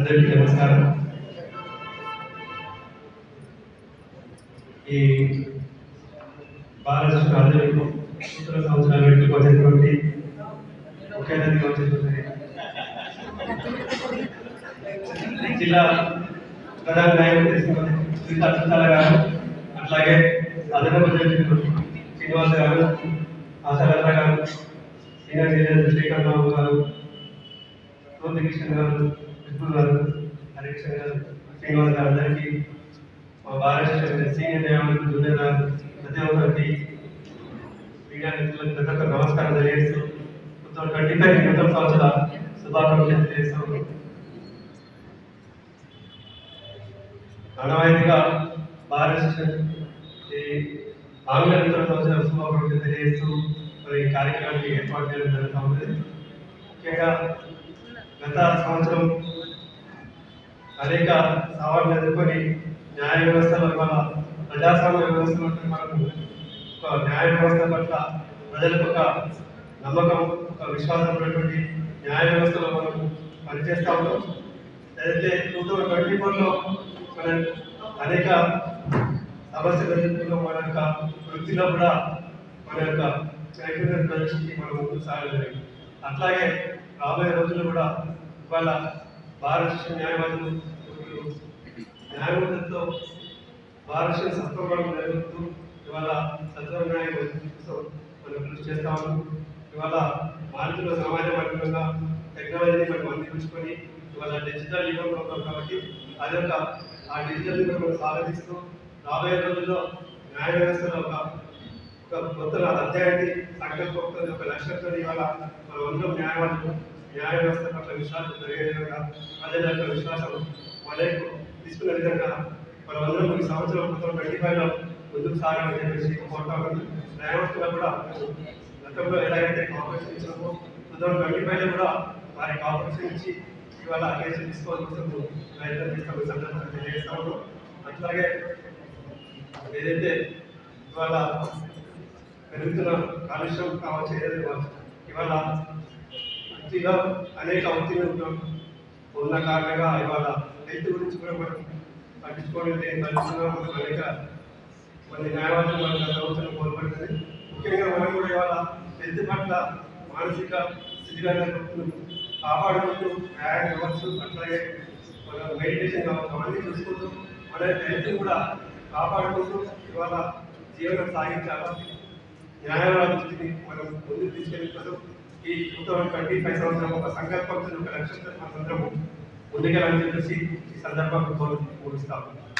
అందరికీ నమస్కారం. ఈ భారత రాజ్యాంగం నూతన సంవత్సరాలు వేడుకలకు వచ్చినటువంటి ముఖ్య వచ్చినటువంటి జిల్లా ప్రధాన నాయకుడు శ్రీమతి అచ్యుతాల గారు అట్లాగే అదనపు జడ్జిలు శ్రీనివాస్ గారు ఆశాలత గారు సీనియర్ శ్రీకాంత్ బాబు గారు కృష్ణ గారు విష్ణు గారు హరికృష్ణ గారు శ్రీనివాస్ గారు అందరికీ మా భారత సీనియర్ న్యాయమూర్తి జూనియర్ ప్రతి ఒక్కరికి మీడియా మిత్రులకు ప్రతి ఒక్కరు నమస్కారం తెలియజేస్తూ మొత్తం ట్వంటీ ఫైవ్ నూతన సంవత్సరాల శుభాకాంక్షలు తెలియజేస్తాము ఆనవాయితీగా భారత ఈ ఆంగ్ల నూతన సంవత్సరాల శుభాకాంక్షలు తెలియజేస్తూ మరి కార్యక్రమానికి ఏర్పాటు చేయడం జరుగుతూ ఉంది ముఖ్యంగా గత సంవత్సరం అనేక సవాళ్ళు ఎదుర్కొని న్యాయ వ్యవస్థలో మన ప్రజాస్వామ్య వ్యవస్థ మనకు ఒక న్యాయ వ్యవస్థ పట్ల ప్రజలకు ఒక నమ్మకం ఒక విశ్వాసం ఉన్నటువంటి న్యాయ వ్యవస్థలో మనం పనిచేస్తా ఉన్నాం. అయితే టూ థౌజండ్ ట్వంటీ ఫోర్లో మన అనేక సమస్యలు ఎదుర్కొన్నాం. మన యొక్క వృత్తిలో కూడా మన యొక్క నైపుణ్యం ప్రదర్శించి మనం ముందుకు సాగలేదు అట్లాగే రాబోయే రోజుల్లో కూడా ఇవాళ భారత న్యాయవాదులు ఇప్పుడు న్యాయమూర్తులతో భారత సత్వపడం జరుగుతూ ఇవాళ సత్వ న్యాయం కోసం మనం కృషి చేస్తా ఉన్నాం. ఇవాళ భారతీయ సమాజ మార్గంగా టెక్నాలజీని మనం అందించుకొని ఇవాళ డిజిటల్ యుగంలో ఉన్నాం కాబట్టి అది ఒక ఆ డిజిటల్ యుగంలో సాగతిస్తూ రాబోయే రోజుల్లో న్యాయ వ్యవస్థలో ఒక ఒక కొత్త అధ్యాయాన్ని సంకల్పంతో ఒక లక్ష్యంతో ఇవాళ మనం అందరం న్యాయవాదులు. న్యాయ వ్యవస్థ పట్ల విశ్వాసం జరిగే విధంగా ప్రజల యొక్క విశ్వాసం వాళ్ళకు తీసుకునే విధంగా మనమందరం ఈ సంవత్సరం మొత్తం ట్వంటీ ఫైవ్ ముందుకు సాగాలని చెప్పేసి కోరుతా ఉన్నాం న్యాయవ్యవస్థలో కూడా గతంలో ఎలాగైతే కాంపిటీషన్ ఇచ్చినామో టూ థౌసండ్ ట్వంటీ ఫైవ్ కూడా వారి కాంపిటీషన్ ఇచ్చి ఇవాళ కేసులు తీసుకోవాల్సిన కోసం ప్రయత్నం చేస్తాం సందర్భంగా తెలియజేస్తా ఉన్నాం. అట్లాగే ఏదైతే ఇవాళ పెరుగుతున్న కాలుష్యం కావచ్చు ఏదైతే కావచ్చు ఇవాళ వృత్తిలో అనేక ఉంటాం ఉన్న కారణంగా ఇవాళ హెల్త్ గురించి కూడా మనం పట్టించుకోవడం లేని అనేక కొన్ని న్యాయవాదులు మన సంవత్సరం కోల్పడుతుంది ముఖ్యంగా మనం కూడా ఇవాళ హెల్త్ పట్ల మానసిక స్థితిగతులను కాపాడుకుంటూ న్యాయ కావచ్చు అట్లాగే మన మెడిటేషన్ కావచ్చు అవన్నీ చూసుకుంటూ మన హెల్త్ కూడా కాపాడుకుంటూ ఇవాళ జీవనం సాగించాలా న్యాయవాద దృష్టిని మనం ముందుకు తీసుకెళ్ళిపోతాం ఈ టూ థౌసండ్ ట్వంటీ ఫైవ్ సంవత్సరం ఒక సంకల్పంతో ఒక లక్ష్యంతో మనందరము ముందుకెళ్ళాలని చెప్పేసి ఈ సందర్భంగా కోరు- కోరుస్తాము.